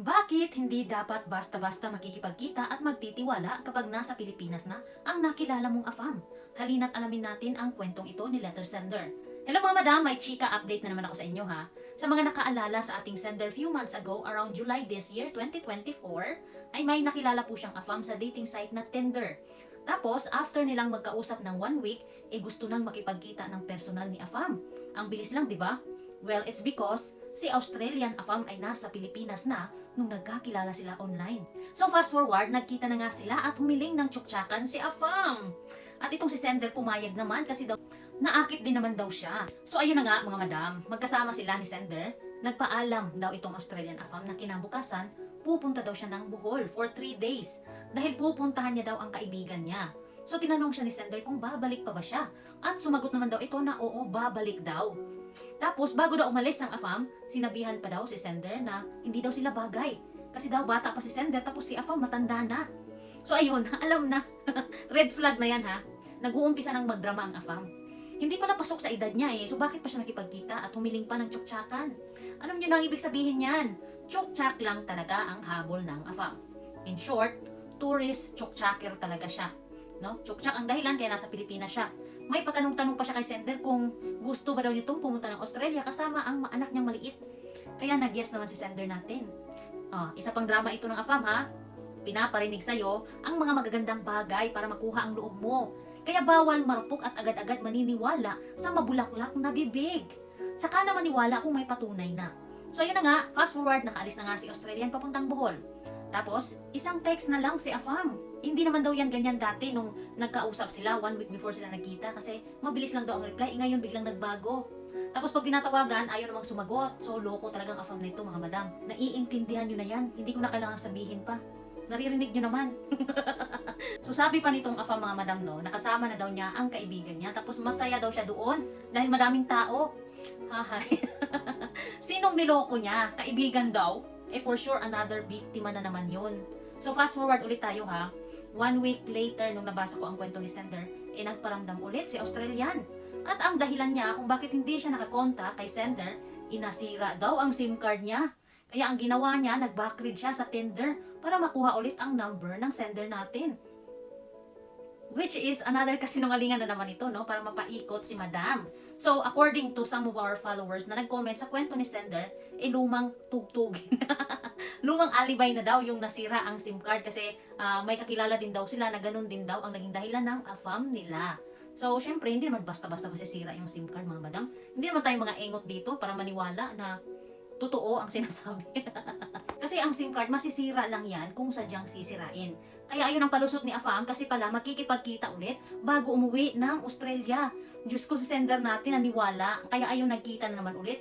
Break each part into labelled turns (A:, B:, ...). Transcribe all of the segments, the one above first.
A: Bakit hindi dapat basta-basta makikipagkita at magtitiwala kapag nasa Pilipinas na ang nakilala mong afam? Halina't alamin natin ang kwentong ito ni letter sender. Hello mga madam, may chika update na naman ako sa inyo ha. Sa mga nakaalala sa ating sender few months ago, around July this year, 2024, ay may nakilala po siyang afam sa dating site na Tinder. Tapos, after nilang magkausap ng one week, eh gusto nang makipagkita ng personal ni Afam. Ang bilis lang, di ba? Well, it's because si Australian Afam ay nasa Pilipinas na nung nagkakilala sila online. So fast forward, nagkita na nga sila at humiling ng tsuktsakan si Afam. At itong si Sender pumayag naman kasi daw naakit din naman daw siya. So ayun na nga mga madam, magkasama sila ni Sender, nagpaalam daw itong Australian Afam na kinabukasan, pupunta daw siya ng Bohol for 3 days dahil pupuntahan niya daw ang kaibigan niya. So tinanong siya ni Sender kung babalik pa ba siya at sumagot naman daw ito na oo, babalik daw. Tapos bago daw umalis ang Afam, sinabihan pa daw si Sender na hindi daw sila bagay. Kasi daw bata pa si Sender tapos si Afam matanda na. So ayun, alam na. Red flag na yan ha. Nag-uumpisa ng magdrama ang Afam. Hindi pa napasok sa edad niya eh. So bakit pa siya nakipagkita at humiling pa ng tsuktsakan? Alam niyo na ang ibig sabihin niyan? Tsuktsak lang talaga ang habol ng Afam. In short, tourist tsuktsaker talaga siya. No? Tsuktsak ang dahilan kaya nasa Pilipinas siya. May patanong-tanong pa siya kay Sender kung gusto ba daw nitong pumunta ng Australia kasama ang anak niyang maliit. Kaya nag-yes naman si Sender natin. Ah, isa pang drama ito ng AFAM ha. Pinaparinig sa'yo ang mga magagandang bagay para makuha ang loob mo. Kaya bawal marupok at agad-agad maniniwala sa mabulaklak na bibig. Saka na maniwala kung may patunay na. So ayun na nga, fast forward, nakaalis na nga si Australian papuntang Bohol. Tapos, isang text na lang si Afam. Hindi naman daw yan ganyan dati nung nagkausap sila one week before sila nagkita kasi mabilis lang daw ang reply. Eh, ngayon biglang nagbago. Tapos pag tinatawagan, ayaw namang sumagot. So, loko talagang Afam na ito mga madam. Naiintindihan nyo na yan. Hindi ko na kailangan sabihin pa. Naririnig nyo naman. so, sabi pa nitong Afam mga madam no, nakasama na daw niya ang kaibigan niya. Tapos masaya daw siya doon dahil madaming tao. Hahay. Sinong niloko niya? Kaibigan daw? Eh for sure another biktima na naman yun. So fast forward ulit tayo ha. One week later nung nabasa ko ang kwento ni Sender, eh nagparamdam ulit si Australian. At ang dahilan niya kung bakit hindi siya nakakonta kay Sender, inasira daw ang SIM card niya. Kaya ang ginawa niya, nag-backread siya sa Tinder para makuha ulit ang number ng sender natin. Which is another kasinungalingan na naman ito, no? Para mapaikot si Madam. So, according to some of our followers na nag-comment sa kwento ni Sender, eh lumang tugtugin. lumang alibay na daw yung nasira ang SIM card kasi ah, may kakilala din daw sila na ganun din daw ang naging dahilan ng AFAM nila. So, syempre, hindi naman basta-basta masisira yung SIM card, mga madam. Hindi naman tayo mga engot dito para maniwala na totoo ang sinasabi. ang SIM card, masisira lang yan kung sadyang sisirain. Kaya ayun ang palusot ni Afam kasi pala makikipagkita ulit bago umuwi ng Australia. Diyos ko si sender natin naniwala. Kaya ayun nagkita na naman ulit.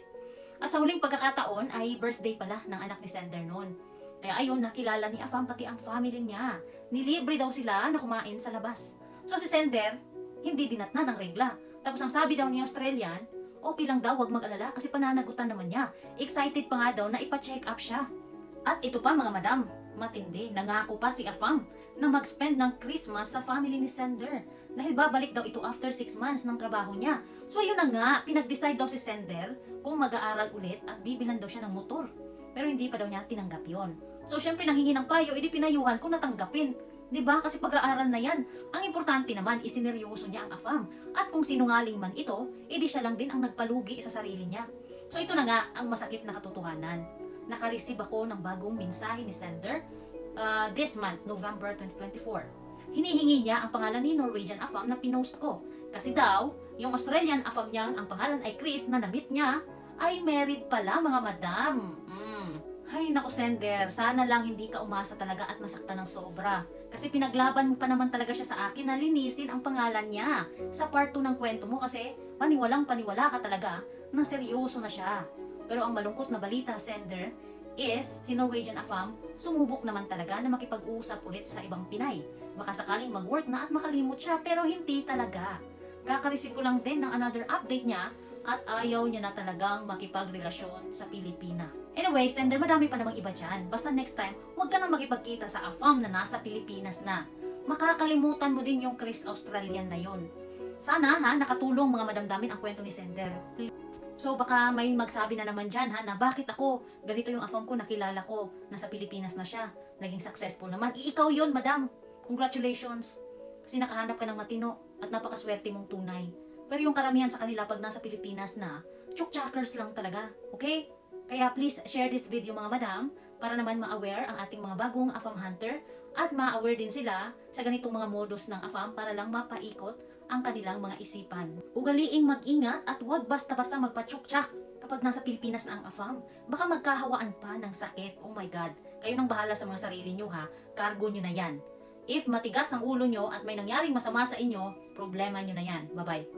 A: At sa huling pagkakataon ay birthday pala ng anak ni sender noon. Kaya ayun nakilala ni Afam pati ang family niya. Nilibre daw sila na kumain sa labas. So si sender, hindi dinatna ng regla. Tapos ang sabi daw ni Australian, okay lang daw wag mag-alala kasi pananagutan naman niya. Excited pa nga daw na ipa-check up siya. At ito pa mga madam, matindi, nangako pa si Afam na mag-spend ng Christmas sa family ni Sender. Dahil babalik daw ito after 6 months ng trabaho niya. So ayun na nga, pinag-decide daw si Sender kung mag-aaral ulit at bibilan daw siya ng motor. Pero hindi pa daw niya tinanggap yon. So syempre nanghingi ng payo, edi pinayuhan kung natanggapin. 'Di ba? Kasi pag-aaral na 'yan. Ang importante naman isineryoso niya ang AFAM. At kung sinungaling man ito, edi siya lang din ang nagpalugi sa sarili niya. So ito na nga ang masakit na katotohanan. Nakareceive ako ng bagong mensahe ni Sender uh, this month, November 2024. Hinihingi niya ang pangalan ni Norwegian Afam na pinost ko. Kasi daw, yung Australian Afam niyang ang pangalan ay Chris na namit niya, ay married pala mga madam. Mm. Ay, naku sender, sana lang hindi ka umasa talaga at masaktan ng sobra. Kasi pinaglaban mo pa naman talaga siya sa akin na linisin ang pangalan niya sa part 2 ng kwento mo kasi paniwalang paniwala ka talaga na seryoso na siya. Pero ang malungkot na balita, sender, is si Norwegian Afam sumubok naman talaga na makipag-usap ulit sa ibang Pinay. Baka sakaling mag-work na at makalimot siya pero hindi talaga. Kakareceive ko lang din ng another update niya at ayaw niya na talagang makipagrelasyon sa Pilipina. Anyway, sender, madami pa namang iba dyan. Basta next time, huwag ka nang makipagkita sa AFAM na nasa Pilipinas na. Makakalimutan mo din yung Chris Australian na yon. Sana ha, nakatulong mga madamdamin ang kwento ni Sender. So baka may magsabi na naman dyan ha, na bakit ako, ganito yung afam ko, nakilala ko, nasa Pilipinas na siya, naging successful naman. Ikaw yun, madam. Congratulations. Kasi nakahanap ka ng matino at napakaswerte mong tunay. Pero yung karamihan sa kanila pag nasa Pilipinas na, chukchakers lang talaga. Okay? Kaya please share this video mga madam para naman ma-aware ang ating mga bagong afam hunter at ma-aware din sila sa ganitong mga modus ng afam para lang mapaikot ang kanilang mga isipan. Ugaliing mag-ingat at huwag basta-basta magpa-chukchak kapag nasa Pilipinas na ang afam. Baka magkahawaan pa ng sakit. Oh my God. Kayo nang bahala sa mga sarili nyo ha. Cargo nyo na yan. If matigas ang ulo nyo at may nangyaring masama sa inyo, problema nyo na yan. Bye-bye.